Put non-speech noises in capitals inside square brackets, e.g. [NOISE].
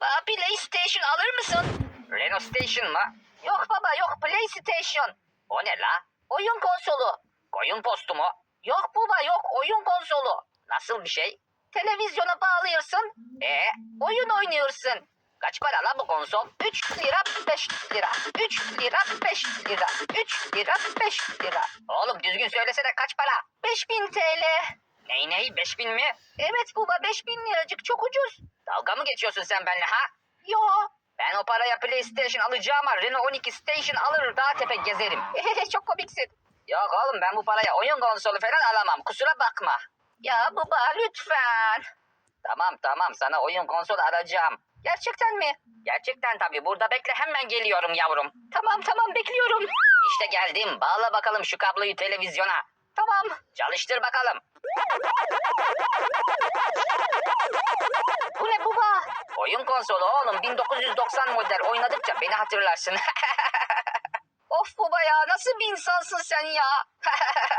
PlayStation alır mısın? Renault Station mı? Yok baba yok PlayStation. O ne la? Oyun konsolu. Koyun postu mu? Yok baba yok oyun konsolu. Nasıl bir şey? Televizyona bağlıyorsun. E Oyun oynuyorsun. kaç para la bu konsol? 3 lira 5 lira. 3 lira 5 lira. 3 lira 5 lira. Oğlum düzgün söylesene kaç para? 5000 TL. Ney ney 5000 mi? Evet baba 5000 liracık çok ucuz. Dalga mı geçiyorsun sen benimle ha? Yo. Ben o paraya PlayStation alacağıma Renault 12 Station alır daha tepe gezerim. [LAUGHS] çok komiksin. Yok oğlum ben bu paraya oyun konsolu falan alamam kusura bakma. Ya baba lütfen. Tamam tamam sana oyun konsolu alacağım. Gerçekten mi? Gerçekten tabii burada bekle hemen geliyorum yavrum. Tamam tamam bekliyorum. İşte geldim bağla bakalım şu kabloyu televizyona. Tamam. Çalıştır bakalım. Bu ne baba? Oyun konsolu oğlum 1990 model oynadıkça beni hatırlarsın. [LAUGHS] Of baba ya nasıl bir insansın sen ya? [LAUGHS]